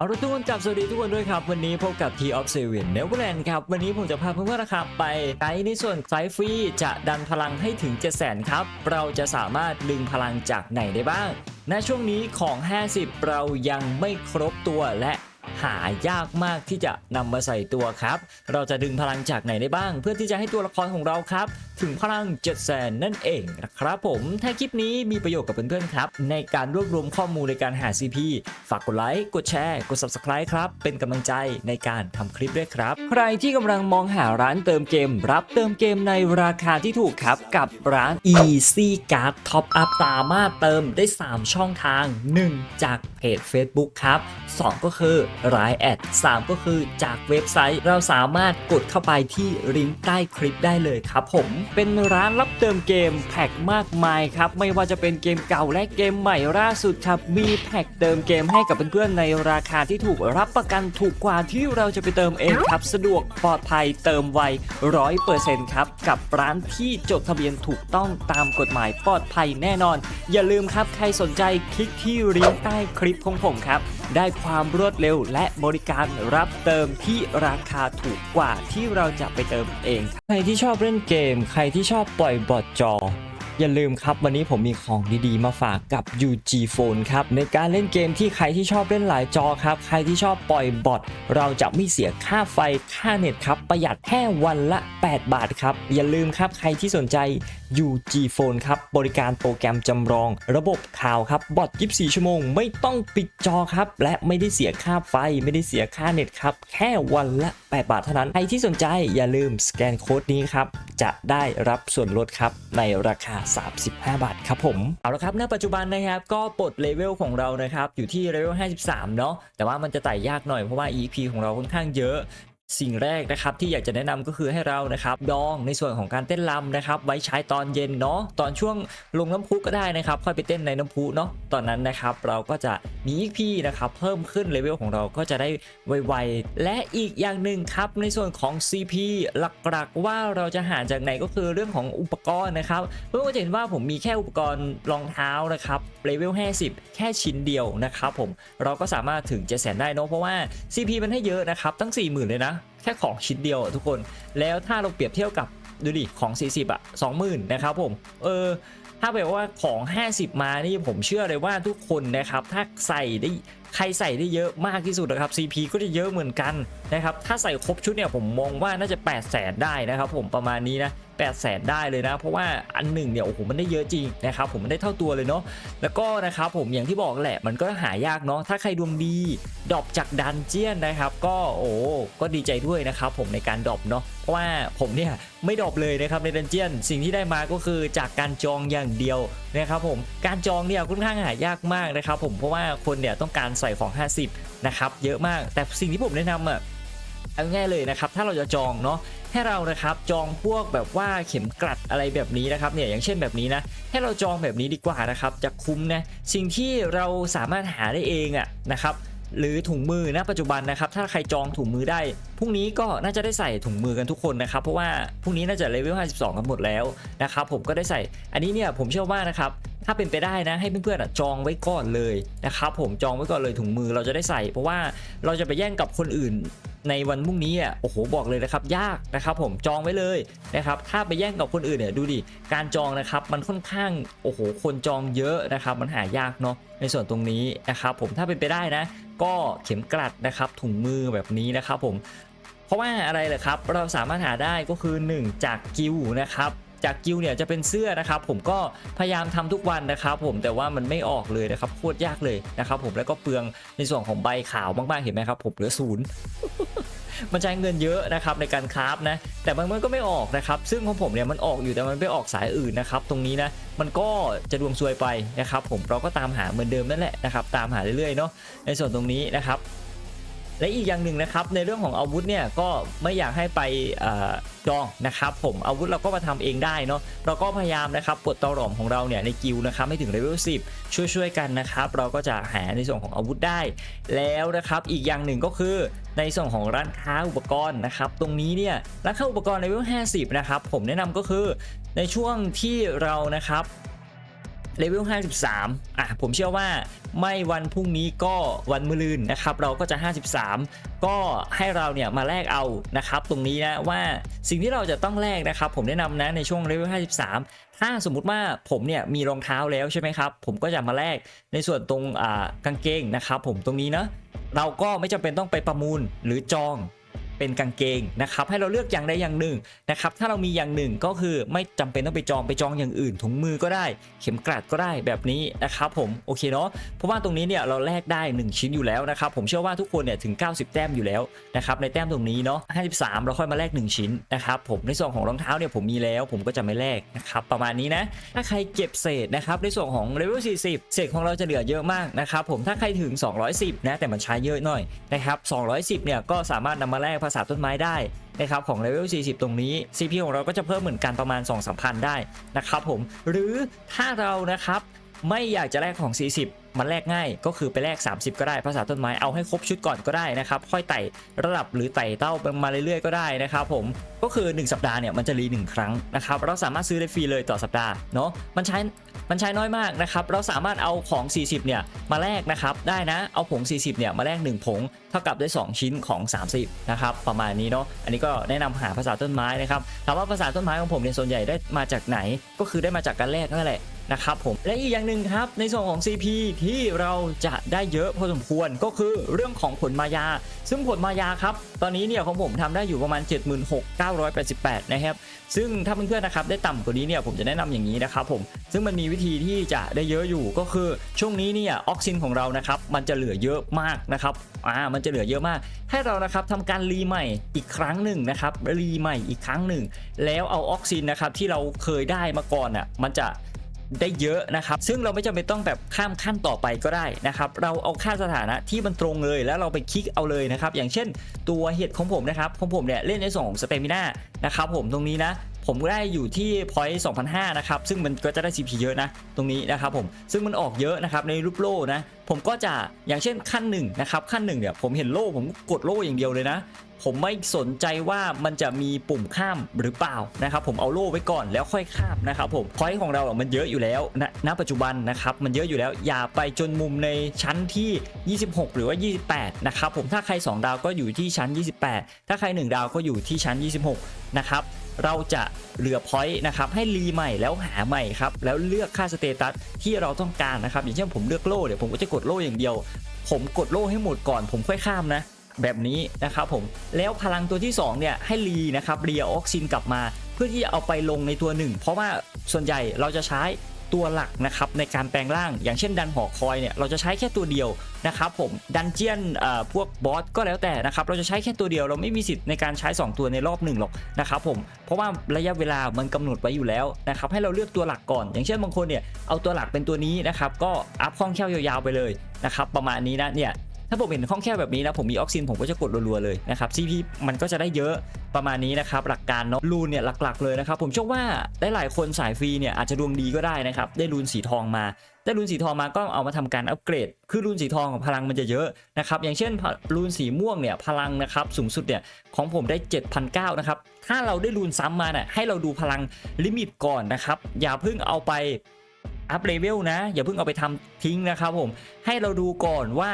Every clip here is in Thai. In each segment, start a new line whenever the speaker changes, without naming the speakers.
เอาละทุกคนกลับสวัสดีทุกคนด้วยครับ วันนี้พบกับ T of Seven Neverland ครับ วันนี้ผมจะพาเพื่อนๆนะครับไปไกด์ในส่วนไซฟรีจะดันพลังให้ถึง 7 0 0 0 0ครับ เราจะสามารถดึงพลังจากไหนได้บ้าง ณช่วงนี้ของ 50 เรายังไม่ครบตัวและ หายากมากที่จะนำมาใส่ตัวครับ เราจะดึงพลังจากไหนได้บ้าง เพื่อที่จะให้ตัวละครของเราครับ ถึงพลัง7 0 0 0 0นั่นเองนะครับผมถ้าคลิปนี้มีประโยชน์กับเพื่อนๆครับ ในการรวบรวมข้อมูลในการหา CP ฝากกดไลค์กดแชร์กด Subscribe ครับ เป็นกำลังใจในการทำคลิปด้วยครับ ใครที่กำลังมองหาร้านเติมเกม รับเติมเกมในราคาที่ถูกครับกับร้าน Easy Card Top Up สามารถเติมได้ 3 ช่องทาง 1 จากเพจ Facebook ครับ 2 ก็คือรายแอด 3 ก็คือจากเว็บไซต์เราสามารถกดเข้าไปที่ลิงก์ใต้คลิปได้เลยครับผม เป็นร้านรับเติมเกมแพ็กมากมายครับ ไม่ว่าจะเป็นเกมเก่าและเกมใหม่ล่าสุดครับ มีแพ็กเติมเกมให้กับเพื่อนๆในราคาที่ถูกรับประกันถูกกว่าที่เราจะไปเติมเองครับ สะดวกปลอดภัยเติมไวร้อยเปอร์เซ็นต์ครับ กับร้านที่จดทะเบียนถูกต้องตามกฎหมายปลอดภัยแน่นอน อย่าลืมครับใครสนใจคลิกที่ลิงก์ใต้คลิปของผมครับ ได้ความรวดเร็วและบริการรับเติมที่ราคาถูกกว่าที่เราจะไปเติมเอง ใครที่ชอบเล่นเกม ใครที่ชอบปล่อยบอทจออย่าลืมครับ วันนี้ผมมีของดีๆ มาฝากกับ UG Phone ครับ ในการเล่นเกมที่ใครที่ชอบเล่นหลายจอครับ ใครที่ชอบปล่อยบอทเราจะไม่เสียค่าไฟค่าเน็ตครับ ประหยัดแค่วันละ 8 บาทครับ อย่าลืมครับใครที่สนใจ UG Phone ครับ บริการโปรแกรมจำลอง ระบบข่าวครับบอท24 ชั่วโมง ไม่ต้องปิดจอครับ และไม่ได้เสียค่าไฟ ไม่ได้เสียค่าเน็ตครับ แค่วันละ 8 บาทเท่านั้น ใครที่สนใจอย่าลืมสแกนโค้ดนี้ครับ จะได้รับส่วนลดครับในราคา 35 บาทครับผม เอาละครับ ณ ปัจจุบันนะครับก็ปลดเลเวลของเรานะครับอยู่ที่เลเวล 53 เนาะแต่ว่ามันจะไต่ยากหน่อยเพราะว่า EP ของเราค่อนข้างเยอะ สิ่งแรกนะครับที่อยากจะแนะนำก็คือให้เรานะครับดองในส่วนของการเต้นรำนะครับไว้ใช้ตอนเย็นเนาะตอนช่วงลงน้ำพุก็ได้นะครับค่อยไปเต้นในน้ำพุเนาะตอนนั้นนะครับเราก็จะมี EP นะครับเพิ่มขึ้นเลเวลของเราก็จะได้ไวๆและอีกอย่างหนึ่งครับในส่วนของ CP หลักๆว่าเราจะหาจากไหนก็คือเรื่องของอุปกรณ์นะครับเพื่อจะเห็นว่าผมมีแค่อุปกรณ์รองเท้านะครับเลเวล50 แค่ชิ้นเดียวนะครับผมเราก็สามารถถึง7 0 0 0 0ได้เนาะเพราะว่า CP มันให้เยอะนะครับตั้ง 40,000 เลยนะแค่ของชิ้นเดียวอะทุกคน แล้วถ้าเราเปรียบเทียบกับดูดิของ 40 อะ 20,000 นะครับผม เออ ถ้าแบบว่าของ 50 มานี่ผมเชื่อเลยว่าทุกคนนะครับ ถ้าใส่ได้ ใครใส่ได้เยอะมากที่สุดนะครับ CP ก็จะเยอะเหมือนกันนะครับถ้าใส่ครบชุดเนี่ยผมมองว่าน่าจะ 8 0 0 0 0 0ได้นะครับผมประมาณนี้นะ8 0 0 0 0 0ได้เลยนะ เพราะว่าอันหนึ่งเนี่ยโอ้โหมันได้เยอะจริงนะครับผมมันได้เท่าตัวเลยเนาะแล้วก็นะครับผมอย่างที่บอกแหละมันก็หายากเนาะถ้าใครดวงดีดรอปจากดันเจียนนะครับก็โอ้ก็ดีใจด้วยนะครับผมในการดรอปเนาะเพราะว่าผมเนี่ยไม่ดรอปเลยนะครับในดันเจียนสิ่งที่ได้มาก็คือจากการจองอย่างเดียวนะครับผมการจองเนี่ยค่อนข้างหายากมากนะครับผมเพราะว่าคนเนี่ยต้องการใส่ของ 50 นะครับเยอะมาก แต่สิ่งที่ผมแนะนำอะเอาง่ายเลยนะครับถ้าเราจะจองเนาะให้เรานะครับจองพวกแบบว่าเข็มกลัดอะไรแบบนี้นะครับเนี่ยอย่างเช่นแบบนี้นะให้เราจองแบบนี้ดีกว่านะครับจะคุ้มนะสิ่งที่เราสามารถหาได้เองอะนะครับหรือถุงมือนะปัจจุบันนะครับ ถ้าใครจองถุงมือได้พรุ่งนี้ก็น่าจะได้ใส่ถุงมือกันทุกคนนะครับ เพราะว่าพรุ่งนี้น่าจะเลเวล 52 กันหมดแล้วนะครับ ผมก็ได้ใส่อันนี้เนี่ยผมเชื่อว่านะครับ ถ้าเป็นไปได้นะให้เพื่อนๆจองไว้ก่อนเลยนะครับผมจองไว้ก่อนเลยถุงมือเราจะได้ใส่ เพราะว่าเราจะไปแย่งกับคนอื่นในวันพรุ่งนี้อะโอ้โหบอกเลยนะครับยากนะครับผมจองไว้เลยนะครับถ้าไปแย่งกับคนอื่นเนี่ยดูดิการจองนะครับมันค่อนข้างโอ้โหคนจองเยอะนะครับมันหายากเนาะในส่วนตรงนี้นะครับผมถ้าเป็นไปได้นะ ก็เข็มกลัดนะครับถุงมือแบบนี้นะครับผมเพราะว่าอะไรเหรอครับเราสามารถหาได้ก็คือ 1 จากกิวนะครับ จากกิวเนี่ยจะเป็นเสื้อนะครับผมก็พยายามทำทุกวันนะครับผมแต่ว่ามันไม่ออกเลยนะครับโคตรยากเลยนะครับผมแล้วก็เปลืองในส่วนของใบขาวมากๆเห็นไหมครับผมเหลือศูนย์มันใช้เงินเยอะนะครับในการคราฟนะแต่บางมันก็ไม่ออกนะครับซึ่งของผมเนี่ยมันออกอยู่แต่มันไม่ออกสายอื่นนะครับตรงนี้นะมันก็จะดวงซวยไปนะครับผมเราก็ตามหาเหมือนเดิมนั่นแหละนะครับตามหาเรื่อยๆเนาะในส่วนตรงนี้นะครับ และอีกอย่างหนึ่งนะครับในเรื่องของอาวุธเนี่ยก็ไม่อยากให้ไปอจองนะครับผมอาวุธเราก็มาทำเองได้เนาะเราก็พยายามนะครับปลดตอหลอมของเราเนี่ยในกิลนะครับให้ถึงเลเวล10 ช่วยๆกันนะครับเราก็จะหาในส่วนของอาวุธได้ แล้วนะครับอีกอย่างหนึ่งก็คือในส่วนของร้านค้าอุปกรณ์นะครับตรงนี้เนี่ยร้านค้าอุปกรณ์เลเวล50 นะครับผมแนะนำก็คือในช่วงที่เรานะครับ เลเวล 53 อะ ผมเชื่อว่าไม่วันพรุ่งนี้ก็วันมะรืนนะครับ เราก็จะ 53 ก็ให้เราเนี่ยมาแลกเอานะครับ ตรงนี้นะว่าสิ่งที่เราจะต้องแลกนะครับ ผมแนะนำนะในช่วงเลเวล 53 ถ้าสมมุติว่าผมเนี่ยมีรองเท้าแล้วใช่ไหมครับ ผมก็จะมาแลกในส่วนตรงอ่ากางเกงนะครับ ผมตรงนี้นะเราก็ไม่จำเป็นต้องไปประมูลหรือจอง เป็นกางเกงนะครับให้เราเลือกอย่างใดอย่างหนึ่งนะครับถ้าเรามีอย่างหนึ่งก็คือไม่จำเป็นต้องไปจองไปจองอย่างอื่นถุงมือก็ได้ เข็มกลัดก็ได้แบบนี้นะครับผมโอเคเนาะเพราะว่าตรงนี้เนี่ยเราแลกได้ 1 ชิ้นอยู่แล้วนะครับผมเชื่อว่าทุกคนเนี่ยถึง 90 แต้มอยู่แล้วนะครับในแต้มตรงนี้เนาะ53เราค่อยมาแลก 1 ชิ้นนะครับผมในส่วนของรองเท้าเนี่ยผมมีแล้ว ผมก็จะไม่แลกนะครับประมาณนี้นะถ้าใครเก็บเศษนะครับในส่วนของเลเวล40 เศษของเราจะเหลือเยอะมากนะครับผมถ้าใครถึง 210นะแต่มันใช้เยอะหน่อยนะครับ210เนี่ยก็สามารถนำมาแลกภาษาต้นไม้ได้นะครับของเลเวล 40 ตรงนี้ CP ของเราก็จะเพิ่มเหมือนกันประมาณ 2 3 0 0 0ได้นะครับผม หรือถ้าเรานะครับไม่อยากจะแลกของ 40 มันแลกง่ายก็คือไปแลก 30 ก็ได้ภาษาต้นไม้เอาให้ครบชุดก่อนก็ได้นะครับค่อยไต่ระดับหรือไต่เต้ามาเรื่อยๆก็ได้นะครับผมก็คือ 1 สัปดาห์เนี่ยมันจะรีหนึ่งครั้งนะครับเราสามารถซื้อได้ฟรีเลยต่อสัปดาห์เนาะมันใช้มันใช้น้อยมากนะครับเราสามารถเอาของ 40 เนี่ยมาแลกนะครับได้นะเอาผง 40 เนี่ยมาแลก1ผงเท่ากับได้ 2 ชิ้นของ 30 นะครับประมาณนี้เนาะอันนี้ก็แนะนำหาภาษาต้นไม้นะครับถามว่าภาษาต้นไม้ของผมเนี่ยส่วนใหญ่ได้มาจากไหน ก็คือได้มาจากการแลกนั่นแหละ นะครับผมและอีกอย่างหนึ่งครับในส่วนของ CP ที่เราจะได้เยอะพอสมควรก็คือเรื่องของผลมายา ซึ่งผลมายาครับตอนนี้เนี่ยของผมทำได้อยู่ประมาณ 76,988 นะครับ ซึ่งถ้าเพื่อนๆนะครับได้ต่ำกว่านี้เนี่ยผมจะแนะนำอย่างนี้นะครับผมซึ่งมันมีวิธีที่จะได้เยอะอยู่ก็คือช่วงนี้เนี่ยออกซินของเรานะครับมันจะเหลือเยอะมากนะครับอ่ามันจะเหลือเยอะมาก ให้เรานะครับทำการรีใหม่อีกครั้งหนึ่งนะครับรีใหม่อีกครั้งหนึ่ง แล้วเอาออกซินนะครับที่เราเคยได้มาก่อนอะมันจะ ได้เยอะนะครับ ซึ่งเราไม่จำเป็นต้องแบบข้ามขั้นต่อไปก็ได้นะครับ เราเอาค่าสถานะที่มันตรงเลยแล้วเราไปคลิกเอาเลยนะครับ อย่างเช่นตัวเห็ดของผมนะครับของผมเนี่ยเล่นในส่วนของสเตมิน่านะครับผมตรงนี้นะผมก็ได้อยู่ที่พอยต์2,500นะครับ ซึ่งมันก็จะได้ CP เยอะนะ ตรงนี้นะครับผม ซึ่งมันออกเยอะนะครับในรูปโล่นะ ผมก็จะอย่างเช่นขั้นหนึ่งนะครับ ขั้นหนึ่งเนี่ยผมเห็นโล่ผมกดโล่อย่างเดียวเลยนะ ผมไม่สนใจว่ามันจะมีปุ่มข้ามหรือเปล่านะครับผมเอาโล่ไว้ก่อนแล้วค่อยข้ามนะครับผมพอยต์ของเรามันเยอะอยู่แล้วณณปัจจุบันนะครับมันเยอะอยู่แล้วอย่าไปจนมุมในชั้นที่ 26 หรือว่า 28 นะครับผมถ้าใคร 2 ดาวก็อยู่ที่ชั้น 28 ถ้าใคร 1 ดาวก็อยู่ที่ชั้น 26 นะครับเราจะเหลือพอยต์นะครับให้รีใหม่แล้วหาใหม่ครับแล้วเลือกค่าสเตตัสที่เราต้องการนะครับอย่างเช่นผมเลือกโล่เดี๋ยวผมก็จะกดโล่อย่างเดียว ผมกดโล่ให้หมดก่อนผมค่อยข้ามนะ แบบนี้นะครับผมแล้วพลังตัวที่2เนี่ยให้รีนะครับรีเออกซินกลับมา เพื่อที่จะเอาไปลงในตัวหนึ่งเพราะว่าส่วนใหญ่เราจะใช้ตัวหลักนะครับในการแปลงร่างอย่างเช่นดันหอคอยเนี่ยเราจะใช้แค่ตัวเดียวนะครับผมดันเจียนพวกบอสก็แล้วแต่นะครับเราจะใช้แค่ตัวเดียวเราไม่มีสิทธิ์ในการใช้ 2 ตัวในรอบหนึ่งหรอกนะครับผมเพราะว่าระยะเวลามันกำหนดไว้อยู่แล้วนะครับให้เราเลือกตัวหลักก่อน อย่างเช่นบางคนเนี่ยเอาตัวหลักเป็นตัวนี้นะครับก็อัพคล่องแคล่วยาวๆไปเลยนะครับประมาณนี้นะเนี่ย ถ้าผมเห็นคล่องแคล่วแบบนี้นะผมมีออกซินผมก็จะกดรัวๆเลยนะครับ CP มันก็จะได้เยอะประมาณนี้นะครับหลักการเนาะรูนเนี่ยหลักๆเลยนะครับผมเชื่อว่าได้หลายคนสายฟรีเนี่ยอาจจะดวงดีก็ได้นะครับได้รูนสีทองมาได้รูนสีทองมาก็เอามาทำการอัปเกรด คือรูนสีทองของพลังมันจะเยอะนะครับอย่างเช่นรูนสีม่วงเนี่ยพลังนะครับสูงสุดเนี่ยของผมได้ 7,900นะครับถ้าเราได้รูนซ้ำมาเนี่ยให้เราดูพลังลิมิตก่อนนะครับอย่าเพิ่งเอาไปอัพเลเวลนะอย่าเพิ่งเอาไปทำทิ้งนะครับผมให้เราดูก่อนว่า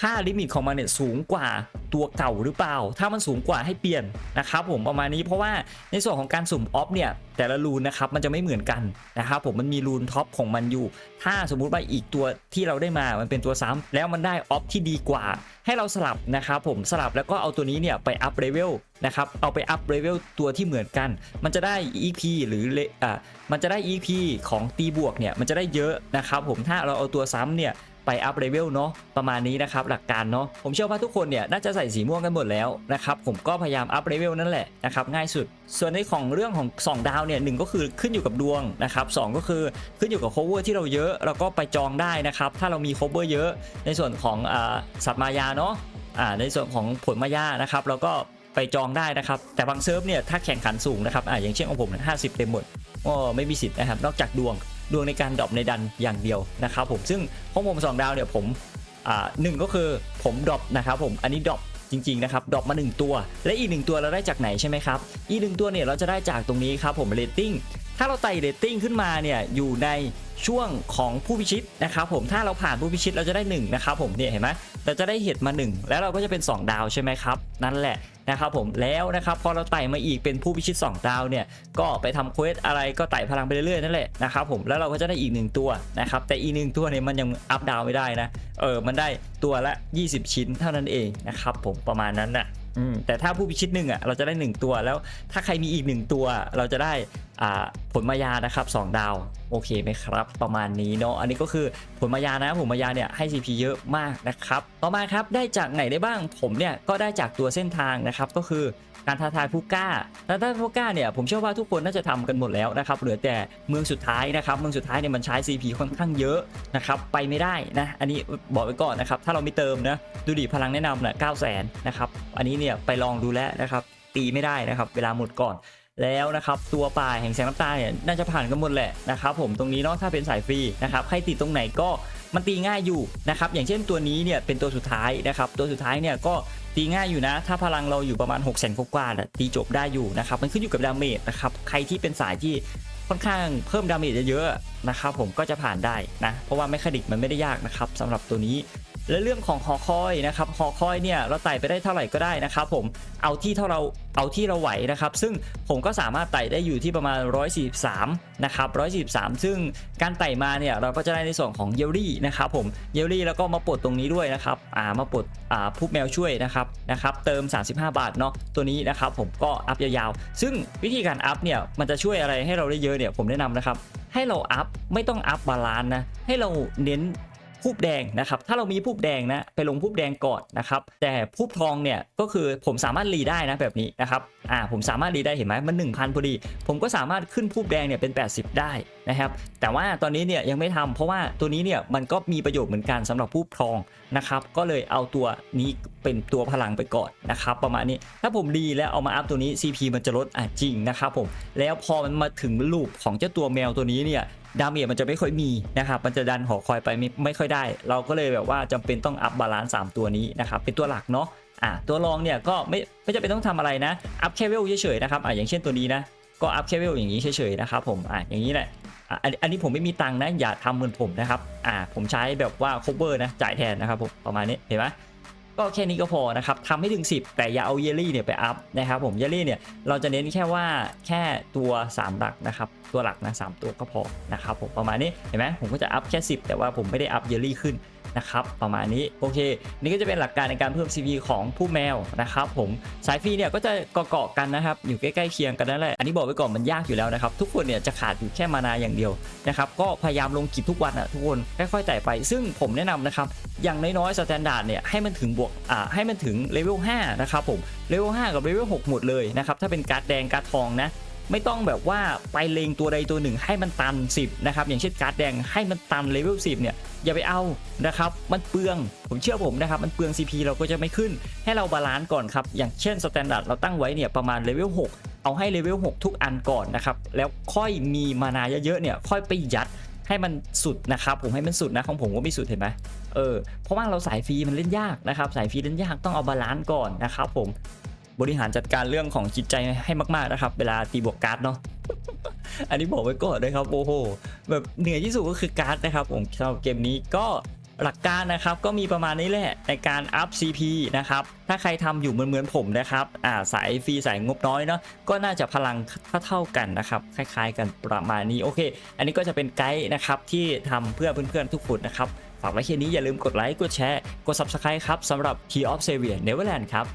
ค่าลิมิตของมันเนี่ยสูงกว่าตัวเก่าหรือเปล่า ถ้ามันสูงกว่าให้เปลี่ยนนะครับผมประมาณนี้เพราะว่าในส่วนของการสุ่มออฟเนี่ยแต่ละรูนนะครับมันจะไม่เหมือนกันนะครับผมมันมีรูนท็อปของมันอยู่ ถ้าสมมุติว่าอีกตัวที่เราได้มามันเป็นตัวซ้ำแล้วมันได้ออฟที่ดีกว่า ให้เราสลับนะครับผมสลับแล้วก็เอาตัวนี้เนี่ยไปอัพเลเวลนะครับเอาไปอัพเลเวลตัวที่เหมือนกัน มันจะได้ EP หรือเลอ่ามันจะได้ EP ของตีบวกเนี่ยมันจะได้เยอะนะครับผมถ้าเราเอาตัวซ้ำเนี่ย ไปอัพเลเวลเนาะประมาณนี้นะครับหลักการเนาะผมเชื่อว่าทุกคนเนี่ยน่าจะใส่สีม่วงกันหมดแล้วนะครับผมก็พยายามอัพเลเวลนั่นแหละนะครับง่ายสุด ส่วนในของเรื่องของ 2 ดาวเนี่ยหก็คือขึ้นอยู่กับดวงนะครับสก็คือขึ้นอยู่กับ cover ที่เราเยอะเราก็ไปจองได้นะครับถ้าเรามี cover เยอะในส่วนของอสัตว์มายาเนาะในส่วนของผลมายานะครับเราก็ไปจองได้นะครับ แต่บางเซิร์ฟเนี่ยถ้าแข่งขันสูงนะครับอ่าอย่างเช่นของผมเนี่ยห้าสิบเต็มหมดก็ไม่มีสิทธิ์นะครับนอกจากดวง ดวงในการดรอปในดันอย่างเดียวนะครับผมซึ่งของผม2ดาวเนี่ยผมหนึ่งก็คือผมดรอปนะครับผมอันนี้ดรอปจริงๆนะครับดรอปมา 1 ตัว และอีก 1 ตัวเราได้จากไหนใช่ไหมครับ อีกหนึ่งตัวเนี่ยเราจะได้จากตรงนี้ครับผมเรตติ้ง ถ้าเราไต่เรตติ้งขึ้นมาเนี่ยอยู่ในช่วงของผู้พิชิตนะครับผมถ้าเราผ่านผู้พิชิตเราจะได้1นะครับผมเนี่ยเห็นไหมเราจะได้เห็ดมา 1 แล้วเราก็จะเป็น 2 ดาวใช่ไหมครับ นั่นแหละนะครับผมแล้วนะครับพอเราไต่มาอีกเป็นผู้พิชิต 2 ดาวเนี่ยก็ไปทำเควสอะไรก็ไต่พลังไปเรื่อยๆนั่นแหละนะครับผมแล้วเราก็จะได้อีก 1 ตัวนะครับแต่อีกหนึ่งตัวเนี่ยมันยังอัพดาวไม่ได้นะเออมันได้ตัวละ 20 ชิ้นเท่านั้นเองนะครับผมประมาณนั้นน่ะอืมแต่ถ้าผู้พิชิตหนึ่งอะเราจะได้ 1 ตัวแล้วถ้าใครมีอีก 1 ตัวเราจะได้อ่า ผลมายานะครับ2ดาวโอเคไหมครับ ประมาณนี้เนาะอันนี้ก็คือผลมายานะผลมายาเนี่ยให้ CP เยอะมากนะครับต่อมาครับได้จากไหนได้บ้างผมเนี่ยก็ได้จากตัวเส้นทางนะครับก็คือการท้าทายผู้กล้าท้าทายผู้กล้าเนี่ยผมเชื่อว่าทุกคนน่าจะทำกันหมดแล้วนะครับเหลือแต่เมืองสุดท้ายนะครับเมืองสุดท้ายเนี่ยมันใช้ CP ค่อนข้างเยอะนะครับไปไม่ได้นะอันนี้บอกไว้ก่อนนะครับถ้าเราไม่เติมนะดูดิพลังแนะนำนะ9 0 0 0 0นะครับอันนี้เนี่ยไปลองดูแล้วนะครับตีไม่ได้นะครับเวลาหมดก่อน แล้วนะครับตัวป่าแห่งแสงน้ำตาเนี่ยน่าจะผ่านกันหมดแหละนะครับผมตรงนี้เนาะถ้าเป็นสายฟรีนะครับใครติดตรงไหนก็มันตีง่ายอยู่นะครับอย่างเช่นตัวนี้เนี่ยเป็นตัวสุดท้ายนะครับตัวสุดท้ายเนี่ยก็ตีง่ายอยู่นะ ถ้าพลังเราอยู่ประมาณ6 0 0 0 0 0กว่าตีจบได้อยู่นะครับมันขึ้นอยู่กับดาเมจนะครับใครที่เป็นสายที่ค่อนข้างเพิ่มดาเมจเยอะๆนะครับผมก็จะผ่านได้นะเพราะว่าแมคานิกมันไม่ได้ยากนะครับสำหรับตัวนี้ และเรื่องของหอคอยนะครับหอคอยเนี่ยเราไต่ไปได้เท่าไหร่ก็ได้นะครับผมเอาที่เท่าเราเอาที่เราไหวนะครับซึ่งผมก็สามารถไต่ได้อยู่ที่ประมาณ 143นะครับ143 ซึ่งการไต่มาเนี่ยเราก็จะได้ในส่วนของเยลลี่นะครับผมเยลลี่แล้วก็มาปลดตรงนี้ด้วยนะครับอ่ามาปลดอ่าผู้แมวช่วยนะครับนะครับเติม 35 บาทเนาะตัวนี้นะครับผมก็อัพยาวๆ ซึ่งวิธีการอัพเนี่ยมันจะช่วยอะไรให้เราได้เยอะเนี่ยผมแนะนำนะครับให้เราอัพไม่ต้องอัพบาลานนะให้เราเน้น พูบแดงนะครับ ถ้าเรามีพูบแดงนะไปลงพูบแดงก่อนนะครับ แต่พูบทองเนี่ยก็คือผมสามารถรีได้นะแบบนี้นะครับอ่าผมสามารถรีได้เห็นไหมมัน 1,000พอดี ผมก็สามารถขึ้นพูบแดงเนี่ยเป็น 80 ได้นะครับแต่ว่าตอนนี้เนี่ยยังไม่ทำเพราะว่าตัวนี้เนี่ยมันก็มีประโยชน์เหมือนกันสำหรับพูบทองนะครับก็เลยเอาตัวนี้เป็นตัวพลังไปก่อนนะครับประมาณนี้ถ้าผมรีแล้วเอามาอัพตัวนี้ CP มันจะลดอะจริงนะครับผมแล้วพอมันมาถึงลูปของเจ้าตัวแมวตัวนี้เนี่ย ดาเมจมันจะไม่ค่อยมีนะครับ มันจะดันหอคอยไปไม่ไม่ค่อยได้ เราก็เลยแบบว่าจำเป็นต้องอัพบาลานซ์สามตัวนี้นะครับเป็นตัวหลักเนาะอะตัวรองเนี่ยก็ไม่ไม่จำเป็นต้องทำอะไรนะอัพแค่เวลเฉยๆนะครับอะอย่างเช่นตัวนี้นะก็อัพแค่เวลอย่างนี้เฉยๆนะครับผมอะอย่างนี้แหละอะอันนี้ผมไม่มีตังค์นะอย่าทำเหมือนผมนะครับอะผมใช้แบบว่า cover นะจ่ายแทนนะครับผมประมาณนี้เห็นไหม ก็แค่นี้ก็พอนะครับทำให้ถึง 10 แต่อย่าเอาเยลลี่เนี่ยไปอัพนะครับผมเยลลี่เนี่ยเราจะเน้นแค่ว่าแค่ตัว3หลักนะครับตัวหลักนะสามตัวก็พอนะครับผมประมาณนี้เห็นไหมผมก็จะอัพแค่ 10 แต่ว่าผมไม่ได้อัพเยลลี่ขึ้น นะครับประมาณนี้โอเค นี่ก็จะเป็นหลักการในการเพิ่ม CV ของผู้แมวนะครับผมสายฟรีเนี่ยก็จะเกาะๆกันนะครับอยู่ใกล้ๆเคียงกันนั่นแหละอันนี้บอกไว้ก่อนมันยากอยู่แล้วนะครับทุกคนเนี่ยจะขาดอยู่แค่มานาอย่างเดียวนะครับก็พยายามลงคลิปทุกวันอะทุกคนค่อยๆไต่ไป ซึ่งผมแนะนำนะครับอย่างน้อยๆสแตนดาร์ดเนี่ยให้มันถึงบวกอ่าให้มันถึงเลเวล5นะครับผมเลเวล5กับเลเวล6หมดเลยนะครับถ้าเป็นการ์ดแดงการ์ดทองนะ ไม่ต้องแบบว่าไปเลงตัวใดตัวหนึ่งให้มันตัน 10นะครับอย่างเช่นการ์ดแดงให้มันตันเลเวล10เนี่ยอย่าไปเอานะครับมันเปลืองผมเชื่อผมนะครับมันเปลือง CP เราก็จะไม่ขึ้นให้เราบาลานซ์ก่อนครับอย่างเช่นสแตนดาร์ดเราตั้งไว้เนี่ยประมาณเลเวล6เอาให้เลเวล6ทุกอันก่อนนะครับแล้วค่อยมีมานาเยอะๆเนี่ยค่อยไปยัดให้มันสุดนะครับผมให้มันสุดนะของผมก็ไม่สุดเห็นไหมเออเพราะว่าเราสายฟรีมันเล่นยากนะครับสายฟรีเล่นยากต้องเอาบาลานซ์ก่อนนะครับผม บริหารจัดการเรื่องของจิตใจให้มากๆนะครับ เวลาตีบวกการ์ดเนาะอันนี้บอกไว้ก่อนเลยครับโอ้โหแบบเหนื่อยที่สุดก็คือการ์ดนะครับ ผมสำหรับเกมนี้ก็หลักการนะครับก็มีประมาณนี้แหละในการอัพ CP นะครับถ้าใครทำอยู่เหมือนเหมือนผมนะครับอ่าสายฟรีสายงบน้อยเนาะก็น่าจะพลังเท่าๆกันนะครับคล้ายๆ กันประมาณนี้โอเค อันนี้ก็จะเป็นไกด์นะครับที่ทำเพื่อเพื่อนๆทุกคนนะครับฝากไว้แค่นี้อย่าลืมกดไลค์กดแชร์กด Subscribe ครับสำหรับ Key of s a v i o r Neverland ครับ